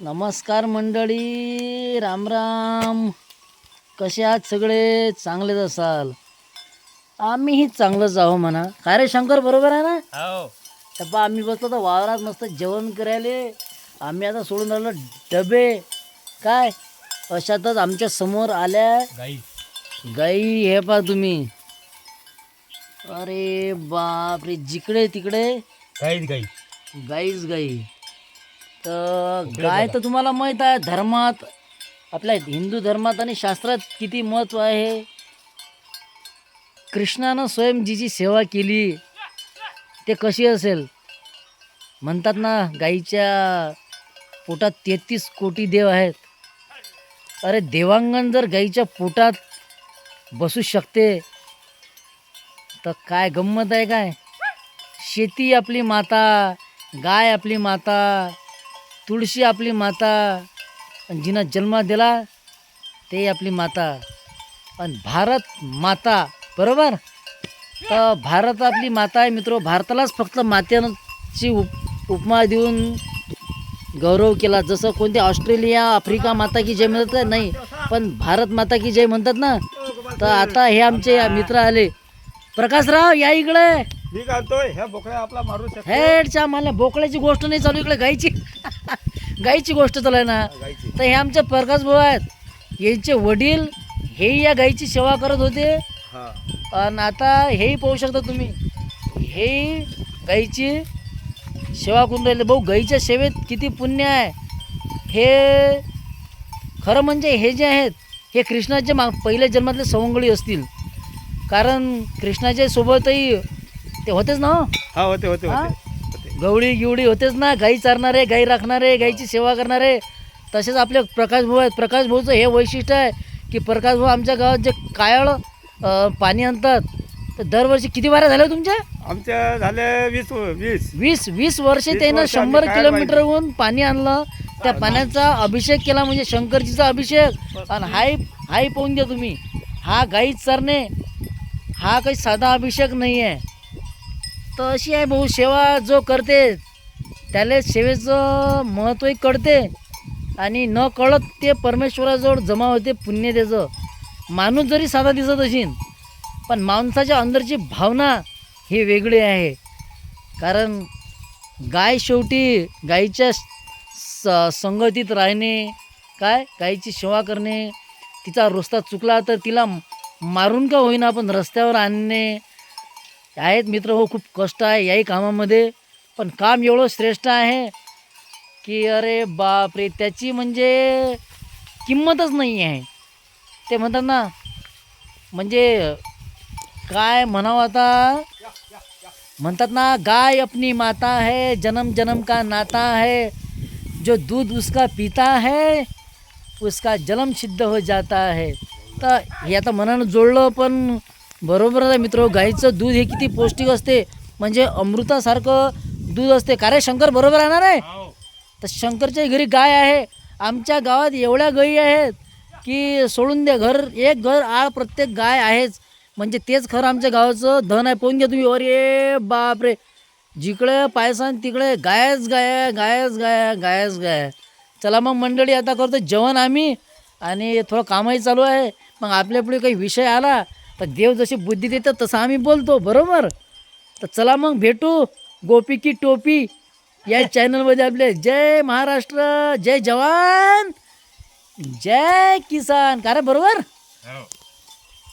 नमस्कार मंडळी राम राम. कसे आहात सगळे? चांगलेच असाल. आम्हीही चांगलंच आहो म्हणा. काय रे शंकर बरोबर आहे ना? हो. आम्ही बसलो तर वावरात मस्त जेवण करायला. आम्ही आता सोडून राहिलो डबे. काय? अशातच आमच्यासमोर आल्या गाई. गाई हे पा तुम्ही. अरे बापरे जिकडे तिकडे. गाईच गाई. गाईच गाई. तर गाय तर तुम्हाला माहीत आहे धर्मात आपल्या हिंदू धर्मात आणि शास्त्रात किती महत्त्व आहे? कृष्णानं स्वयं जिची सेवा केली ते कशी असेल? म्हणतात ना गाईच्या पोटात तेहतीस कोटी देव आहेत. अरे देवांगण जर गाईच्या पोटात बसू शकते तर काय गंमत आहे काय? शेती आपली माता गाय आपली माता तुळशी आपली माता आणि जिनं जन्म दिला ते आपली माता. आणि भारत माता बरोबर? तर भारत आपली माता आहे मित्र भारतालाच फक्त मातेची उप उपमा देऊन गौरव केला. जसं कोणते ऑस्ट्रेलिया आफ्रिका माता की जय म्हणतात? नाही. पण भारत माता की जय म्हणतात ना? तर आता हे आमचे मित्र आले. प्रकाशराव या इकडे. मी घालतोय. ह्या बोकड्या आपला मारू हेडच्या मला बोकड्याची गोष्ट नाही चालू इकडे गायची गायची गोष्ट चालू ना गाईची. तर हे आमचे प्रकाश भाऊ आहेत. यांचे वडील हे या गायीची सेवा करत होते. आणि आता हेही पाहू शकता तुम्ही हे गाईची सेवा करून राहिले. भाऊ गाईच्या सेवेत किती पुण्य आहे. हे खरं म्हणजे हे जे आहेत हे कृष्णाचे मा पहिल्या जन्मातले सवंगडी असतील. कारण कृष्णाच्या सोबतही ते होतेच ना हा? होते होते गवळी गिवडी होतेच ना. गाई चारणारे गाई राखणारे गाईची सेवा करणारे. तसेच आपले प्रकाश भाऊ आहेत. प्रकाश भाऊचं हे वैशिष्ट्य आहे की प्रकाश भाऊ आमच्या गावात जे कायळ पाणी आणतात तर दरवर्षी किती वाऱ्या झाल्या तुमच्या? आमच्या झाले वीस वीस. वीस वीस वर्षे त्यानं शंभर किलोमीटरहून पाणी आणलं. त्या पाण्याचा अभिषेक केला म्हणजे शंकरजीचा अभिषेक. आणि हाय हाय पाहून द्या तुम्ही. हा गाईच चरणे हा काही साधा अभिषेक नाही आहे तर अशी आहे भाऊ सेवा जो करते त्याला सेवेचं महत्त्वही कळते. आणि न कळत ते परमेश्वराजवळ जमा होते पुण्य त्याचं माणूस जरी साधा दिसत असेल पण माणसाच्या अंदरची भावना ही वेगळी आहे. कारण गाय शेवटी गाईच्या स संगतीत राहणे काय? गाईची सेवा करणे तिचा रस्ता चुकला तर तिला मारून का होईना पण रस्त्यावर आणणे आहेत मित्र हो खूप कष्ट आहे याही कामामध्ये पण काम एवढं श्रेष्ठ आहे की अरे बापरे त्याची म्हणजे किंमतच नाही आहे. ते म्हणतात ना म्हणजे काय म्हणावं आता? म्हणतात ना गाय अपनी माता है जन्म जन्म का नाता है जो दूध उसका पीता है उसका जन्म सिद्ध हो जाता है। तर हे आता मनानं जोडलं पण बरोबर आहे मित्र गाईचं दूध हे किती पौष्टिक असते? म्हणजे अमृतासारखं दूध असते. का रे शंकर बरोबर राहणार आहे? तर शंकरच्या घरी गाय आहे. आमच्या गावात एवढ्या गायी आहेत की सोडून द्या घर. एक घर आळ प्रत्येक गाय आहेच. म्हणजे तेच खरं आमच्या गावाचं धन आहे. पाहून घ्या तुम्ही. अरे बापरे जिकडे पायसान तिकडे गायच गाय गायच गाय गायच गाय चला मग मंडळी आता करतो जेवण आम्ही. आणि थोडं कामही चालू आहे. मग आपल्या पुढे काही विषय आला तर देव जशी बुद्धी देतात तसं आम्ही बोलतो बरोबर? तर चला मग भेटू. गोपी की टोपी या चॅनलमध्ये आपले जय महाराष्ट्र जय जवान जय किसान. का रे बरोबर? हो.